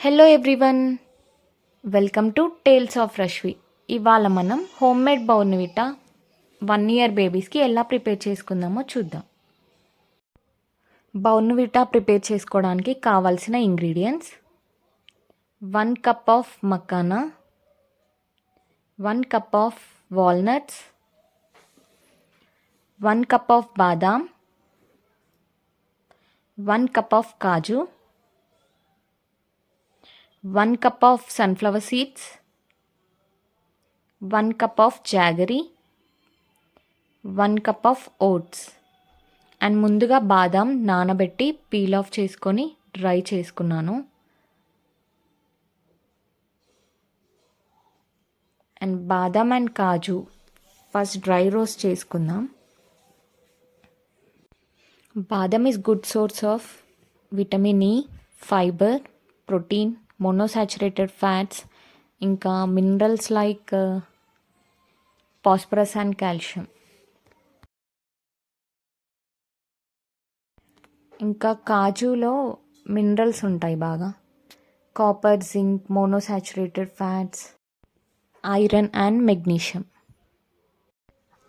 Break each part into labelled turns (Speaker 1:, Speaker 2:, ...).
Speaker 1: Hello everyone welcome to tales of Rashvi ఇవాళ మనం home made Bournvita one year బేబీస్కి ఎలా prepare చేసుకుందామో చూద్దాం. బౌర్న్విటా ప్రిపేర్ చేసుకోవడానికి కావాల్సిన ingredients one cup of makhana one cup of walnuts one cup of badam one cup of kaju one cup of sunflower seeds one cup of jaggery one cup of oats. And ముందుగా బాదాం నానబెట్టి peel off చేసుకొని dry చేసుకున్నాను. And badam and kaju first dry roast చేసుకుందాం. Badam is good source of vitamin E fibre protein monounsaturated fats ఇంకా minerals like phosphorus and calcium ఇంకా కాజులో minerals ఉంటాయి బాగా. Copper zinc monounsaturated fats iron and magnesium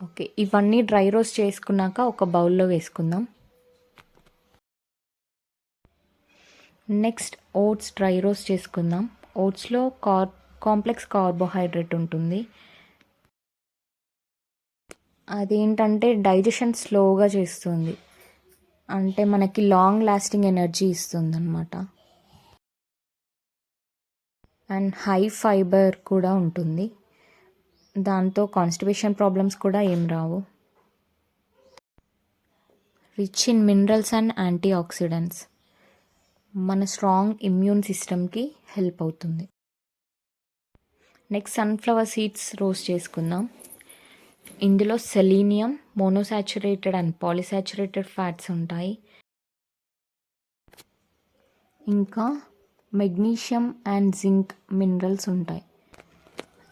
Speaker 1: okay ఇవన్నీ dry roast చేసుకున్నాక ఒక బౌల్లో వేసుకుందాం. నెక్స్ట్ ఓట్స్ డ్రై రోస్ట్ చేసుకుందాం. ఓట్స్లో కార్ కాంప్లెక్స్ కార్బోహైడ్రేట్ ఉంటుంది. అదేంటంటే డైజెషన్ స్లోగా చేస్తుంది. అంటే మనకి లాంగ్ లాస్టింగ్ ఎనర్జీ ఇస్తుంది అనమాట అండ్ హై ఫైబర్ కూడా ఉంటుంది. దాంతో కాన్స్టిపేషన్ ప్రాబ్లమ్స్ కూడా ఏం రావు. Rich in minerals and antioxidants మన స్ట్రాంగ్ ఇమ్యూన్ సిస్టమ్కి హెల్ప్ అవుతుంది. నెక్స్ట్ సన్ఫ్లవర్ సీడ్స్ రోస్ట్ చేసుకుందాం. ఇందులో selenium monounsaturated and polyunsaturated fats ఉంటాయి. ఇంకా మెగ్నీషియం అండ్ జింక్ మినరల్స్ ఉంటాయి.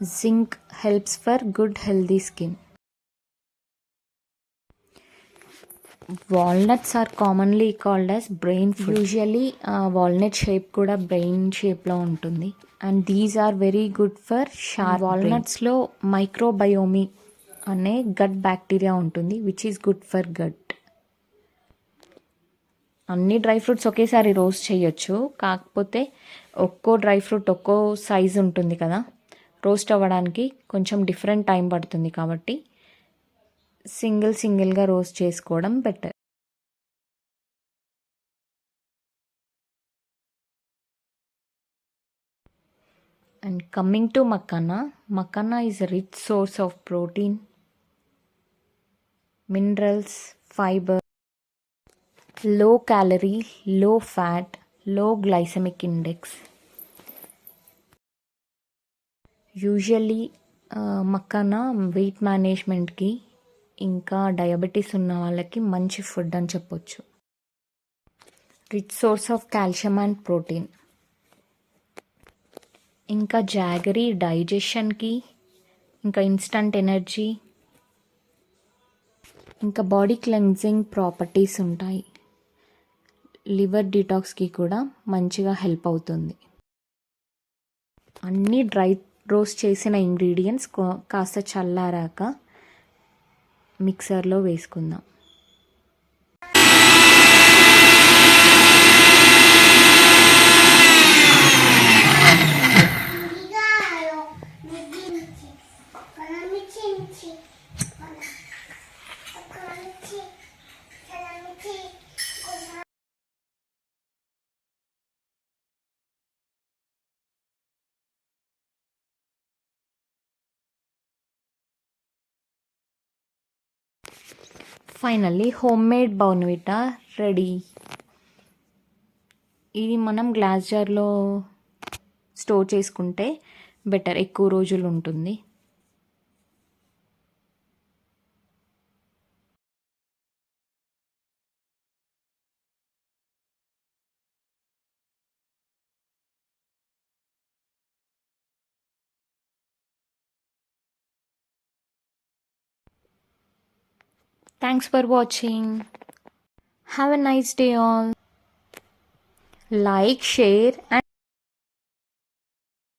Speaker 1: Zinc helps for good healthy skin walnuts are commonly called as brain usually walnut shape కూడా brain షేప్లో ఉంటుంది. And these are very good for sure వాల్నట్స్లో మైక్రోబయోమి అనే gut bacteria ఉంటుంది which is good for gut అన్ని dry fruits ఒకేసారి roast చేయొచ్చు. కాకపోతే ఒక్కో డ్రై ఫ్రూట్ ఒక్కో సైజ్ ఉంటుంది కదా. రోస్ట్ అవ్వడానికి కొంచెం డిఫరెంట్ టైం పడుతుంది కాబట్టి సింగిల్ సింగిల్గా రోస్ట్ చేసుకోవడం better. And coming to makhana makhana is rich source of protein minerals fibre low calorie low fat low glycemic index. Usually makhana weight మేనేజ్మెంట్కి ఇంకా డయాబెటీస్ ఉన్న వాళ్ళకి మంచి ఫుడ్ అని చెప్పొచ్చు. Rich source of calcium and protein ఇంకా jaggery డైజెషన్కి ఇంకా ఇన్స్టంట్ ఎనర్జీ ఇంకా బాడీ క్లెన్జింగ్ ప్రాపర్టీస్ ఉంటాయి. లివర్ డిటాక్స్కి కూడా మంచిగా హెల్ప్ అవుతుంది. అన్నీ డ్రై రోస్ట్ చేసిన ఇంగ్రీడియంట్స్ కాస్త చల్లారాక మిక్సర్లో వేసుకుందాం. Finally home made Bournvita ready. ఇది మనం గ్లాస్ జార్లో స్టోర్ చేసుకుంటే బెటర్ ఎక్కువ రోజులు ఉంటుంది. Thanks for watching. Have a nice day all. Like, share and